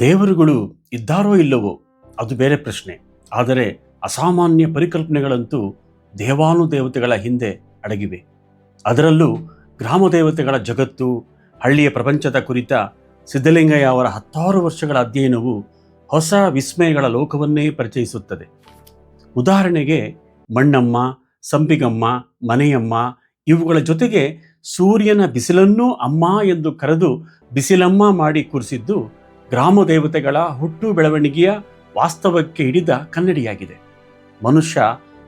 ದೇವರುಗಳು ಇದ್ದಾರೋ ಇಲ್ಲವೋ ಅದು ಬೇರೆ ಪ್ರಶ್ನೆ. ಆದರೆ ಅಸಾಮಾನ್ಯ ಪರಿಕಲ್ಪನೆಗಳಂತೂ ದೇವಾನುದೇವತೆಗಳ ಹಿಂದೆ ಅಡಗಿವೆ. ಅದರಲ್ಲೂ ಗ್ರಾಮ ದೇವತೆಗಳ ಜಗತ್ತು, ಹಳ್ಳಿಯ ಪ್ರಪಂಚದ ಕುರಿತ ಸಿದ್ದಲಿಂಗಯ್ಯ ಅವರ ಹತ್ತಾರು ವರ್ಷಗಳ ಅಧ್ಯಯನವು ಹೊಸ ವಿಸ್ಮಯಗಳ ಲೋಕವನ್ನೇ ಪರಿಚಯಿಸುತ್ತದೆ. ಉದಾಹರಣೆಗೆ ಮಣ್ಣಮ್ಮ, ಸಂಪಿಗಮ್ಮ, ಮನೆಯಮ್ಮ ಇವುಗಳ ಜೊತೆಗೆ ಸೂರ್ಯನ ಬಿಸಿಲನ್ನೂ ಅಮ್ಮ ಎಂದು ಕರೆದು ಬಿಸಿಲಮ್ಮ ಮಾಡಿ ಕೂರಿಸಿದ್ದು ಗ್ರಾಮ ದೇವತೆಗಳ ಹುಟ್ಟು ಬೆಳವಣಿಗೆಯ ವಾಸ್ತವಕ್ಕೆ ಹಿಡಿದ ಕನ್ನಡಿಯಾಗಿದೆ. ಮನುಷ್ಯ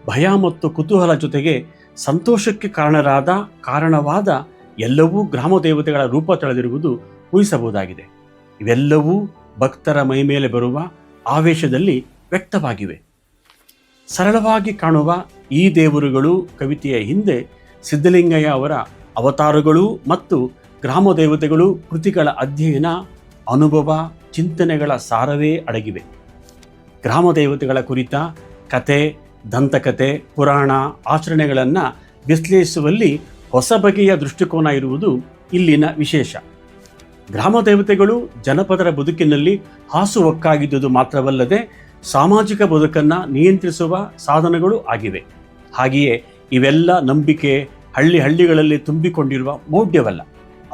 ಭಯ ಮತ್ತು ಕುತೂಹಲ ಜೊತೆಗೆ ಸಂತೋಷಕ್ಕೆ ಕಾರಣರಾದ ಕಾರಣವಾದ ಎಲ್ಲವೂ ಗ್ರಾಮ ದೇವತೆಗಳ ರೂಪ ತಳೆದಿರುವುದು ಊಹಿಸಬಹುದಾಗಿದೆ. ಇವೆಲ್ಲವೂ ಭಕ್ತರ ಮೈಮೇಲೆ ಬರುವ ಆವೇಶದಲ್ಲಿ ವ್ಯಕ್ತವಾಗಿವೆ. ಸರಳವಾಗಿ ಕಾಣುವ ಈ ದೇವರುಗಳು ಕವಿತೆಯ ಹಿಂದೆ ಸಿದ್ಧಲಿಂಗಯ್ಯ ಅವರ ಅವತಾರಗಳು ಮತ್ತು ಗ್ರಾಮ ದೇವತೆಗಳು ಕೃತಿಗಳ ಅಧ್ಯಯನ ಅನುಭವ, ಚಿಂತನೆಗಳ ಸಾರವೇ ಅಡಗಿವೆ. ಗ್ರಾಮ ದೇವತೆಗಳ ಕುರಿತ ಕತೆ ದಂತಕತೆ ಪುರಾಣ ಆಚರಣೆಗಳನ್ನು ವಿಶ್ಲೇಷಿಸುವಲ್ಲಿ ಹೊಸ ಬಗೆಯ ದೃಷ್ಟಿಕೋನ ಇರುವುದು ಇಲ್ಲಿನ ವಿಶೇಷ. ಗ್ರಾಮ ದೇವತೆಗಳು ಜನಪದರ ಬದುಕಿನಲ್ಲಿ ಹಾಸುಹೊಕ್ಕಾಗಿದ್ದುದು ಮಾತ್ರವಲ್ಲದೆ ಸಾಮಾಜಿಕ ಬದುಕನ್ನು ನಿಯಂತ್ರಿಸುವ ಸಾಧನಗಳು ಆಗಿವೆ. ಹಾಗೆಯೇ ಇವೆಲ್ಲ ನಂಬಿಕೆ, ಹಳ್ಳಿ ಹಳ್ಳಿಗಳಲ್ಲಿ ತುಂಬಿಕೊಂಡಿರುವ ಮೌಢ್ಯವಲ್ಲ.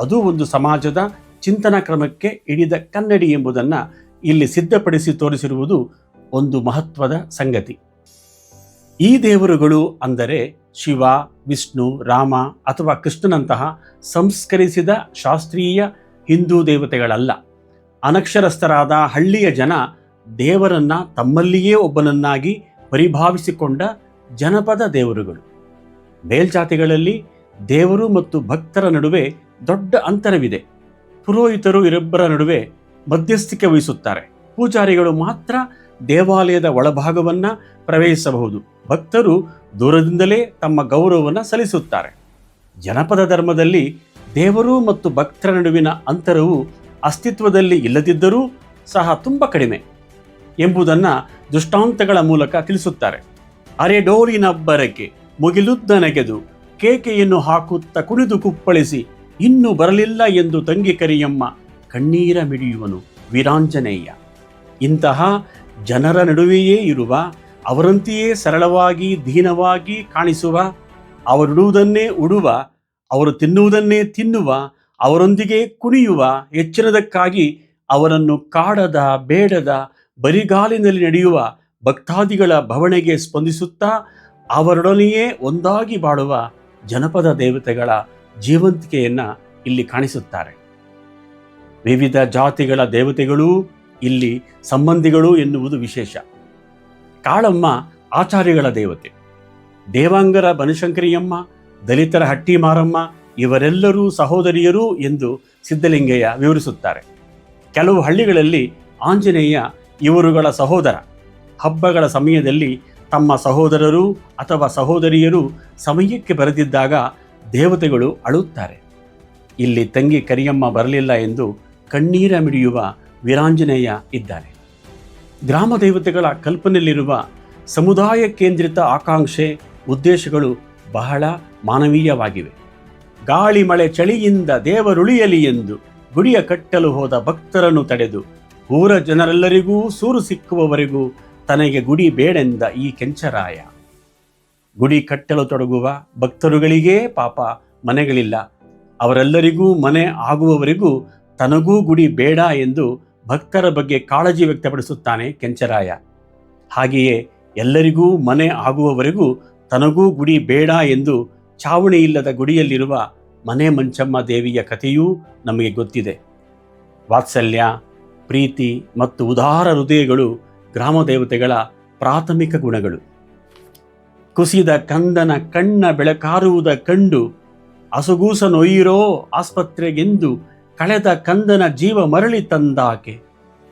ಅದು ಒಂದು ಸಮಾಜದ ಚಿಂತನಾ ಕ್ರಮಕ್ಕೆ ಹಿಡಿದ ಕನ್ನಡಿ ಎಂಬುದನ್ನು ಇಲ್ಲಿ ಸಿದ್ಧಪಡಿಸಿ ತೋರಿಸಿರುವುದು ಒಂದು ಮಹತ್ವದ ಸಂಗತಿ. ಈ ದೇವರುಗಳು ಅಂದರೆ ಶಿವ, ವಿಷ್ಣು, ರಾಮ ಅಥವಾ ಕೃಷ್ಣನಂತಹ ಸಂಸ್ಕರಿಸಿದ ಶಾಸ್ತ್ರೀಯ ಹಿಂದೂ ದೇವತೆಗಳಲ್ಲ. ಅನಕ್ಷರಸ್ಥರಾದ ಹಳ್ಳಿಯ ಜನ ದೇವರನ್ನ ತಮ್ಮಲ್ಲಿಯೇ ಒಬ್ಬನನ್ನಾಗಿ ಪರಿಭಾವಿಸಿಕೊಂಡ ಜನಪದ ದೇವರುಗಳು. ಮೇಲ್ಜಾತಿಗಳಲ್ಲಿ ದೇವರು ಮತ್ತು ಭಕ್ತರ ನಡುವೆ ದೊಡ್ಡ ಅಂತರವಿದೆ. ಪುರೋಹಿತರು ಇರಿಬ್ಬರ ನಡುವೆ ಮಧ್ಯಸ್ಥಿಕೆ ವಹಿಸುತ್ತಾರೆ. ಪೂಜಾರಿಗಳು ಮಾತ್ರ ದೇವಾಲಯದ ಒಳಭಾಗವನ್ನು ಪ್ರವೇಶಿಸಬಹುದು. ಭಕ್ತರು ದೂರದಿಂದಲೇ ತಮ್ಮ ಗೌರವವನ್ನು ಸಲ್ಲಿಸುತ್ತಾರೆ. ಜನಪದ ಧರ್ಮದಲ್ಲಿ ದೇವರು ಮತ್ತು ಭಕ್ತರ ನಡುವಿನ ಅಂತರವು ಅಸ್ತಿತ್ವದಲ್ಲಿ ಇಲ್ಲದಿದ್ದರೂ ಸಹ ತುಂಬ ಕಡಿಮೆ ಎಂಬುದನ್ನು ದೃಷ್ಟಾಂತಗಳ ಮೂಲಕ ತಿಳಿಸುತ್ತಾರೆ. ಅರೆಡೋರಿನಬ್ಬರಕ್ಕೆ ಮುಗಿಲುದ್ದ ನೆಗೆದು ಕೇಕೆಯನ್ನು ಹಾಕುತ್ತ ಕುಣಿದು ಕುಪ್ಪಳಿಸಿ ಇನ್ನೂ ಬರಲಿಲ್ಲ ಎಂದು ತಂಗಿ ಕರಿಯಮ್ಮ ಕಣ್ಣೀರ ಮಿಡಿಯುವನು ವೀರಾಂಜನೇಯ. ಇಂತಹ ಜನರ ನಡುವೆಯೇ ಇರುವ, ಅವರಂತೆಯೇ ಸರಳವಾಗಿ, ದೀನವಾಗಿ ಕಾಣಿಸುವ ಅವರುಡುವುದನ್ನೇ ಉಡುವ, ಅವರು ತಿನ್ನುವುದನ್ನೇ ತಿನ್ನುವ, ಅವರೊಂದಿಗೆ ಕುಣಿಯುವ ಎಚ್ಚರದಕ್ಕಾಗಿ ಅವರನ್ನು ಕಾಡದ, ಬೇಡದ, ಬರಿಗಾಲಿನಲ್ಲಿ ನಡೆಯುವ ಭಕ್ತಾದಿಗಳ ಭವಣೆಗೆ ಸ್ಪಂದಿಸುತ್ತಾ ಅವರೊಡನೆಯೇ ಒಂದಾಗಿ ಬಾಳುವ ಜನಪದ ದೇವತೆಗಳ ಜೀವಂತಿಕೆಯನ್ನು ಇಲ್ಲಿ ಕಾಣಿಸುತ್ತಾರೆ. ವಿವಿಧ ಜಾತಿಗಳ ದೇವತೆಗಳೂ ಇಲ್ಲಿ ಸಂಬಂಧಿಗಳು ಎನ್ನುವುದು ವಿಶೇಷ. ಕಾಳಮ್ಮ ಆಚಾರ್ಯಗಳ ದೇವತೆ, ದೇವಾಂಗರ ಬನಶಂಕರಿಯಮ್ಮ, ದಲಿತರ ಹಟ್ಟಿ ಮಾರಮ್ಮ ಇವರೆಲ್ಲರೂ ಸಹೋದರಿಯರು ಎಂದು ಸಿದ್ಧಲಿಂಗಯ್ಯ ವಿವರಿಸುತ್ತಾರೆ. ಕೆಲವು ಹಳ್ಳಿಗಳಲ್ಲಿ ಆಂಜನೇಯ ಇವರುಗಳ ಸಹೋದರ, ಹಬ್ಬಗಳ ಸಮಯದಲ್ಲಿ ತಮ್ಮ ಸಹೋದರರು ಅಥವಾ ಸಹೋದರಿಯರು ಸಮಯಕ್ಕೆ ಬರೆದಿದ್ದಾಗ ದೇವತೆಗಳು ಅಳುತ್ತಾರೆ. ಇಲ್ಲಿ ತಂಗಿ ಕರಿಯಮ್ಮ ಬರಲಿಲ್ಲ ಎಂದು ಕಣ್ಣೀರ ಮಿಡಿಯುವ ವೀರಾಂಜನೇಯ ಇದ್ದಾರೆ. ಗ್ರಾಮ ದೇವತೆಗಳ ಕಲ್ಪನೆಯಲ್ಲಿರುವ ಸಮುದಾಯ ಕೇಂದ್ರಿತ ಆಕಾಂಕ್ಷೆ ಉದ್ದೇಶಗಳು ಬಹಳ ಮಾನವೀಯವಾಗಿವೆ. ಗಾಳಿ ಮಳೆ ಚಳಿಯಿಂದ ದೇವರುಳಿಯಲಿ ಎಂದು ಗುಡಿಯ ಕಟ್ಟಲು ಹೋದ ಭಕ್ತರನ್ನು ತಡೆದು ಊರ ಜನರೆಲ್ಲರಿಗೂ ಸೂರು ಸಿಕ್ಕುವವರೆಗೂ ತನಗೆ ಗುಡಿ ಬೇಡೆಂದ ಈ ಕೆಂಚರಾಯ. ಗುಡಿ ಕಟ್ಟಲು ತೊಡಗುವ ಭಕ್ತರುಗಳಿಗೇ ಪಾಪ ಮನೆಗಳಿಲ್ಲ. ಅವರೆಲ್ಲರಿಗೂ ಮನೆ ಆಗುವವರೆಗೂ ತನಗೂ ಗುಡಿ ಬೇಡ ಎಂದು ಭಕ್ತರ ಬಗ್ಗೆ ಕಾಳಜಿ ವ್ಯಕ್ತಪಡಿಸುತ್ತಾನೆ ಕೆಂಚರಾಯ. ಹಾಗೆಯೇ ಎಲ್ಲರಿಗೂ ಮನೆ ಆಗುವವರೆಗೂ ತನಗೂ ಗುಡಿ ಬೇಡ ಎಂದು ಚಾವಣಿ ಇಲ್ಲದ ಗುಡಿಯಲ್ಲಿರುವ ಮನೆ ಮಂಚಮ್ಮ ದೇವಿಯ ಕಥೆಯೂ ನಮಗೆ ಗೊತ್ತಿದೆ. ವಾತ್ಸಲ್ಯ, ಪ್ರೀತಿ ಮತ್ತು ಉದಾರ ಹೃದಯಗಳು ಗ್ರಾಮ ದೇವತೆಗಳ ಪ್ರಾಥಮಿಕ ಗುಣಗಳು. ಕುಸಿದ ಕಂದನ ಕಣ್ಣ ಬೆಳಕಾರುವುದ ಕಂಡು ಅಸುಗೂಸ ನೊಯ್ಯಿರೋ ಆಸ್ಪತ್ರೆಗೆಂದು ಕಳೆದ ಕಂದನ ಜೀವ ಮರಳಿ ತಂದಾಕೆ.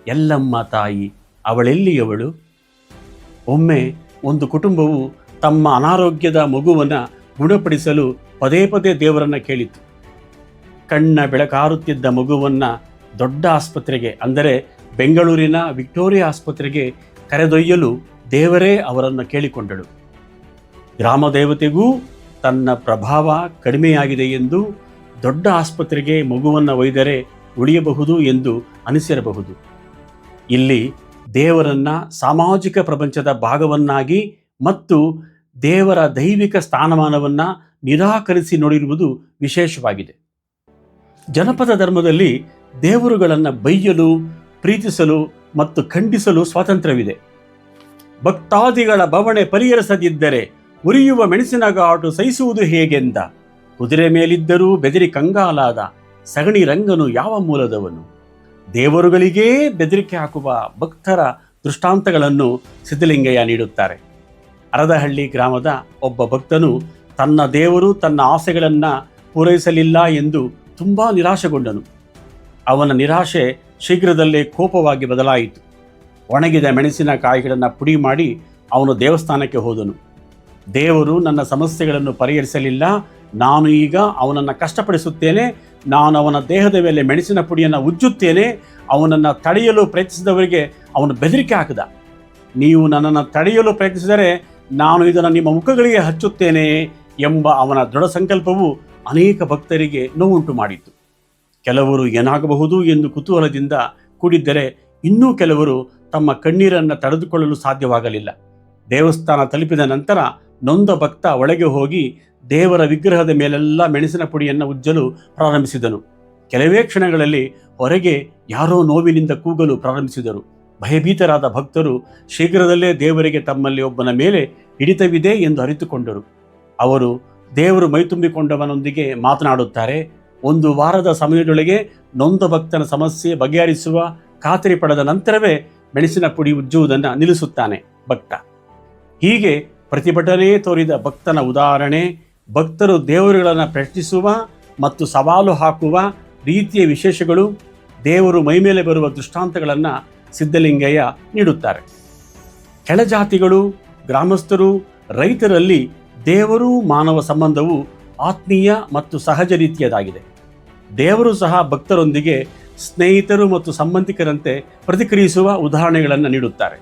ಎಲ್ಲಮ್ಮ ತಾಯಿ, ಅವಳೆಲ್ಲಿಯವಳು? ಒಮ್ಮೆ ಒಂದು ಕುಟುಂಬವು ತಮ್ಮ ಅನಾರೋಗ್ಯದ ಮಗುವನ್ನು ಗುಣಪಡಿಸಲು ಪದೇ ಪದೇ ದೇವರನ್ನು ಕೇಳಿತು ಕಣ್ಣ ಬೆಳಕಾರುತ್ತಿದ್ದ ಮಗುವನ್ನು ದೊಡ್ಡ ಆಸ್ಪತ್ರೆಗೆ, ಅಂದರೆ ಬೆಂಗಳೂರಿನ ವಿಕ್ಟೋರಿಯಾ ಆಸ್ಪತ್ರೆಗೆ ಕರೆದೊಯ್ಯಲು ದೇವರೇ ಅವರನ್ನು ಕೇಳಿಕೊಂಡಳು. ಗ್ರಾಮ ದೇವತೆಗೂ ತನ್ನ ಪ್ರಭಾವ ಕಡಿಮೆಯಾಗಿದೆ ಎಂದು ದೊಡ್ಡ ಆಸ್ಪತ್ರೆಗೆ ಮಗುವನ್ನು ಒಯ್ದರೆ ಉಳಿಯಬಹುದು ಎಂದು ಅನಿಸಿರಬಹುದು. ಇಲ್ಲಿ ದೇವರನ್ನ ಸಾಮಾಜಿಕ ಪ್ರಪಂಚದ ಭಾಗವನ್ನಾಗಿ ಮತ್ತು ದೇವರ ದೈವಿಕ ಸ್ಥಾನಮಾನವನ್ನು ನಿರಾಕರಿಸಿ ನೋಡಿರುವುದು ವಿಶೇಷವಾಗಿದೆ. ಜನಪದ ಧರ್ಮದಲ್ಲಿ ದೇವರುಗಳನ್ನು ಬೈಯಲು, ಪ್ರೀತಿಸಲು ಮತ್ತು ಖಂಡಿಸಲು ಸ್ವಾತಂತ್ರ್ಯವಿದೆ. ಭಕ್ತಾದಿಗಳ ಬವಣೆ ಪರಿಹರಿಸದಿದ್ದರೆ ಉರಿಯುವ ಮೆಣಸಿನಗಾಟು ಸಹಿಸುವುದು ಹೇಗೆಂದ? ಕುದುರೆ ಮೇಲಿದ್ದರೂ ಬೆದರಿ ಕಂಗಾಲಾದ ಸಗಣಿ ರಂಗನು ಯಾವ ಮೂಲದವನು? ದೇವರುಗಳಿಗೇ ಬೆದರಿಕೆ ಹಾಕುವ ಭಕ್ತರ ದೃಷ್ಟಾಂತಗಳನ್ನು ಸಿದ್ಧಲಿಂಗಯ್ಯ ನೀಡುತ್ತಾರೆ. ಅರದಹಳ್ಳಿ ಗ್ರಾಮದ ಒಬ್ಬ ಭಕ್ತನು ತನ್ನ ದೇವರು ತನ್ನ ಆಸೆಗಳನ್ನು ಪೂರೈಸಲಿಲ್ಲ ಎಂದು ತುಂಬ ನಿರಾಶೆಗೊಂಡನು. ಅವನ ನಿರಾಶೆ ಶೀಘ್ರದಲ್ಲೇ ಕೋಪವಾಗಿ ಬದಲಾಯಿತು. ಒಣಗಿದ ಮೆಣಸಿನ ಕಾಯಿಗಳನ್ನು ಪುಡಿ ಮಾಡಿ ಅವನು ದೇವಸ್ಥಾನಕ್ಕೆ ಹೋದನು. ದೇವರು ನನ್ನ ಸಮಸ್ಯೆಗಳನ್ನು ಪರಿಹರಿಸಲಿಲ್ಲ. ನಾನು ಈಗ ಅವನನ್ನು ಕಷ್ಟಪಡಿಸುತ್ತೇನೆ. ನಾನು ಅವನ ದೇಹದ ಮೇಲೆ ಮೆಣಸಿನ ಪುಡಿಯನ್ನು ಉಜ್ಜುತ್ತೇನೆ. ಅವನನ್ನು ತಡೆಯಲು ಪ್ರಯತ್ನಿಸಿದವರಿಗೆ ಅವನು ಬೆದರಿಕೆ ಹಾಕಿದ. ನೀವು ನನ್ನನ್ನು ತಡೆಯಲು ಪ್ರಯತ್ನಿಸಿದರೆ ನಾನು ಇದನ್ನು ನಿಮ್ಮ ಮುಖಗಳಿಗೆ ಹಚ್ಚುತ್ತೇನೆ ಎಂಬ ಅವನ ದೃಢ ಸಂಕಲ್ಪವು ಅನೇಕ ಭಕ್ತರಿಗೆ ನೋವುಂಟು ಮಾಡಿತು ಕೆಲವರು ಏನಾಗಬಹುದು ಎಂದು ಕುತೂಹಲದಿಂದ ಕೂಡಿದ್ದರೆ ಇನ್ನೂ ಕೆಲವರು ತಮ್ಮ ಕಣ್ಣೀರನ್ನು ತಡೆದುಕೊಳ್ಳಲು ಸಾಧ್ಯವಾಗಲಿಲ್ಲ. ದೇವಸ್ಥಾನ ತಲುಪಿದ ನಂತರ ನೊಂದ ಭಕ್ತ ಒಳಗೆ ಹೋಗಿ ದೇವರ ವಿಗ್ರಹದ ಮೇಲೆಲ್ಲ ಮೆಣಸಿನ ಪುಡಿಯನ್ನು ಉಜ್ಜಲು ಪ್ರಾರಂಭಿಸಿದನು. ಕೆಲವೇ ಕ್ಷಣಗಳಲ್ಲಿ ಹೊರಗೆ ಯಾರೋ ನೋವಿನಿಂದ ಕೂಗಲು ಪ್ರಾರಂಭಿಸಿದರು. ಭಯಭೀತರಾದ ಭಕ್ತರು ಶೀಘ್ರದಲ್ಲೇ ದೇವರಿಗೆ ತಮ್ಮಲ್ಲಿ ಒಬ್ಬನ ಮೇಲೆ ಹಿಡಿತವಿದೆ ಎಂದು ಅರಿತುಕೊಂಡರು. ಅವರು ದೇವರು ಮೈತುಂಬಿಕೊಂಡವನೊಂದಿಗೆ ಮಾತನಾಡುತ್ತಾರೆ, ಒಂದು ವಾರದ ಸಮಯದೊಳಗೆ ನೊಂದ ಭಕ್ತನ ಸಮಸ್ಯೆ ಬಗೆಹರಿಸುವ ಖಾತರಿ ಪಡೆದ ನಂತರವೇ ಮೆಣಸಿನ ಪುಡಿ ಉಜ್ಜುವುದನ್ನು ನಿಲ್ಲಿಸುತ್ತಾನೆ ಭಕ್ತ. ಹೀಗೆ ಪ್ರತಿಭಟನೆ ತೋರಿದ ಭಕ್ತನ ಉದಾಹರಣೆ, ಭಕ್ತರು ದೇವರುಗಳನ್ನು ಪ್ರಶ್ನಿಸುವ ಮತ್ತು ಸವಾಲು ಹಾಕುವ ರೀತಿಯ ವಿಶೇಷಗಳು ದೇವರು ಮೈಮೇಲೆ ಬರುವ ದೃಷ್ಟಾಂತಗಳನ್ನು ಸಿದ್ಧಲಿಂಗಯ್ಯ ನೀಡುತ್ತಾರೆ. ಕೆಳಜಾತಿಗಳು ಗ್ರಾಮಸ್ಥರು, ರೈತರಲ್ಲಿ ದೇವರು ಮಾನವ ಸಂಬಂಧವು ಆತ್ಮೀಯ ಮತ್ತು ಸಹಜ ರೀತಿಯದಾಗಿದೆ. ದೇವರು ಸಹ ಭಕ್ತರೊಂದಿಗೆ ಸ್ನೇಹಿತರು ಮತ್ತು ಸಂಬಂಧಿಕರಂತೆ ಪ್ರತಿಕ್ರಿಯಿಸುವ ಉದಾಹರಣೆಗಳನ್ನು ನೀಡುತ್ತಾರೆ.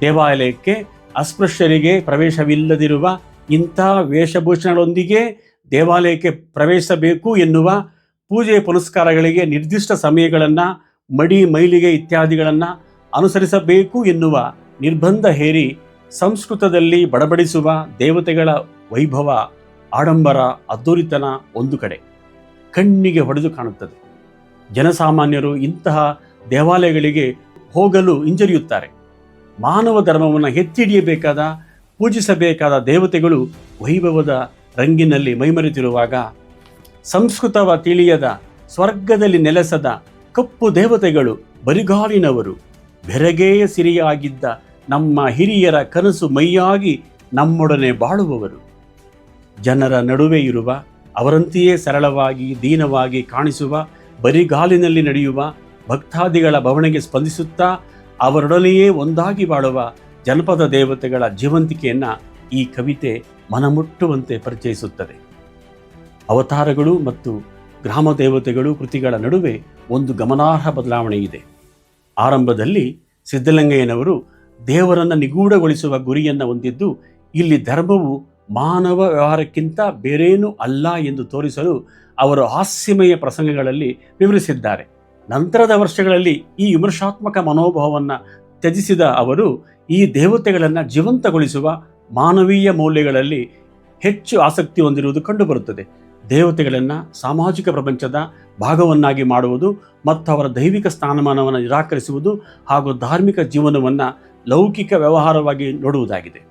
ದೇವಾಲಯಕ್ಕೆ ಅಸ್ಪೃಶ್ಯರಿಗೆ ಪ್ರವೇಶವಿಲ್ಲದಿರುವ ಇಂಥ ವೇಷಭೂಷಣಗಳೊಂದಿಗೆ ದೇವಾಲಯಕ್ಕೆ ಪ್ರವೇಶಿಸಬೇಕು ಎನ್ನುವ ಪೂಜೆ ಪುನಸ್ಕಾರಗಳಿಗೆ ನಿರ್ದಿಷ್ಟ ಸಮಯಗಳನ್ನು, ಮಡಿ ಮೈಲಿಗೆ ಇತ್ಯಾದಿಗಳನ್ನು ಅನುಸರಿಸಬೇಕು ಎನ್ನುವ ನಿರ್ಬಂಧ ಹೇರಿ ಸಂಸ್ಕೃತದಲ್ಲಿ ಬಡಬಡಿಸುವ ದೇವತೆಗಳ ವೈಭವ, ಆಡಂಬರ, ಅದ್ದೂರಿತನ ಒಂದು ಕಡೆ. ಕಣ್ಣಿಗೆ ಹೊಡೆದು ಕಾಣುತ್ತದೆ. ಜನಸಾಮಾನ್ಯರು ಇಂತಹ ದೇವಾಲಯಗಳಿಗೆ ಹೋಗಲು ಹಿಂಜರಿಯುತ್ತಾರೆ. ಮಾನವ ಧರ್ಮವನ್ನು ಎತ್ತಿಡಿಯಬೇಕಾದ ಪೂಜಿಸಬೇಕಾದ ದೇವತೆಗಳು ವೈಭವದ ರಂಗಿನಲ್ಲಿ ಮೈಮರೆತಿರುವಾಗ, ಸಂಸ್ಕೃತವ ತಿಳಿಯದ, ಸ್ವರ್ಗದಲ್ಲಿ ನೆಲೆಸದ ಕಪ್ಪು ದೇವತೆಗಳು ಬರಿಗಾಲಿನವರು, ಬೆರಗೆಯ ಸಿರಿಯಾಗಿದ್ದ ನಮ್ಮ ಹಿರಿಯರ ಕನಸು ಮೈಯಾಗಿ ನಮ್ಮೊಡನೆ ಬಾಳುವವರು. ಜನರ ನಡುವೆ ಇರುವ, ಅವರಂತೆಯೇ ಸರಳವಾಗಿ, ದೀನವಾಗಿ ಕಾಣಿಸುವ, ಬರಿಗಾಲಿನಲ್ಲಿ ನಡೆಯುವ ಭಕ್ತಾದಿಗಳ ಭವಣೆಗೆ ಸ್ಪಂದಿಸುತ್ತಾ ಅವರೊಡನೆಯೇ ಒಂದಾಗಿ ಬಾಳುವ ಜನಪದ ದೇವತೆಗಳ ಜೀವಂತಿಕೆಯನ್ನು ಈ ಕವಿತೆ ಮನಮುಟ್ಟುವಂತೆ ಪರಿಚಯಿಸುತ್ತದೆ. ಅವತಾರಗಳು ಮತ್ತು ಗ್ರಾಮ ದೇವತೆಗಳು ಕೃತಿಗಳ ನಡುವೆ ಒಂದು ಗಮನಾರ್ಹ ಬದಲಾವಣೆ ಇದೆ. ಆರಂಭದಲ್ಲಿ ಸಿದ್ದಲಿಂಗಯ್ಯನವರು ದೇವರನ್ನು ನಿಗೂಢಗೊಳಿಸುವ ಗುರಿಯನ್ನು ಹೊಂದಿದ್ದು, ಇಲ್ಲಿ ಧರ್ಮವು ಮಾನವ ವ್ಯವಹಾರಕ್ಕಿಂತ ಬೇರೇನೂ ಅಲ್ಲ ಎಂದು ತೋರಿಸಲು ಅವರು ಹಾಸ್ಯಮಯ ಪ್ರಸಂಗಗಳಲ್ಲಿ ವಿವರಿಸಿದ್ದಾರೆ. ನಂತರದ ವರ್ಷಗಳಲ್ಲಿ ಈ ವಿಮರ್ಶಾತ್ಮಕ ಮನೋಭಾವವನ್ನು ತ್ಯಜಿಸಿದ ಅವರು ಈ ದೇವತೆಗಳನ್ನು ಜೀವಂತಗೊಳಿಸುವ ಮಾನವೀಯ ಮೌಲ್ಯಗಳಲ್ಲಿ ಹೆಚ್ಚು ಆಸಕ್ತಿ ಹೊಂದಿರುವುದು ಕಂಡುಬರುತ್ತದೆ. ದೇವತೆಗಳನ್ನು ಸಾಮಾಜಿಕ ಪ್ರಪಂಚದ ಭಾಗವನ್ನಾಗಿ ಮಾಡುವುದು ಮತ್ತು ಅವರ ದೈವಿಕ ಸ್ಥಾನಮಾನವನ್ನು ನಿರಾಕರಿಸುವುದು ಹಾಗೂ ಧಾರ್ಮಿಕ ಜೀವನವನ್ನು ಲೌಕಿಕ ವ್ಯವಹಾರವಾಗಿ ನೋಡುವುದಾಗಿದೆ.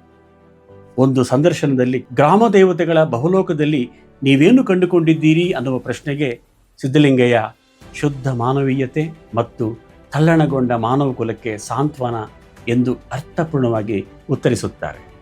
ಒಂದು ಸಂದರ್ಶನದಲ್ಲಿ ಗ್ರಾಮ ದೇವತೆಗಳ ಬಹುಲೋಕದಲ್ಲಿ ನೀವೇನು ಕಂಡುಕೊಂಡಿದ್ದೀರಿ ಅನ್ನುವ ಪ್ರಶ್ನೆಗೆ ಸಿದ್ಧಲಿಂಗಯ್ಯ ಶುದ್ಧ ಮಾನವೀಯತೆ ಮತ್ತು ತಲ್ಲಣಗೊಂಡ ಮಾನವ ಕುಲಕ್ಕೆ ಸಾಂತ್ವನ ಎಂದು ಅರ್ಥಪೂರ್ಣವಾಗಿ ಉತ್ತರಿಸುತ್ತಾರೆ.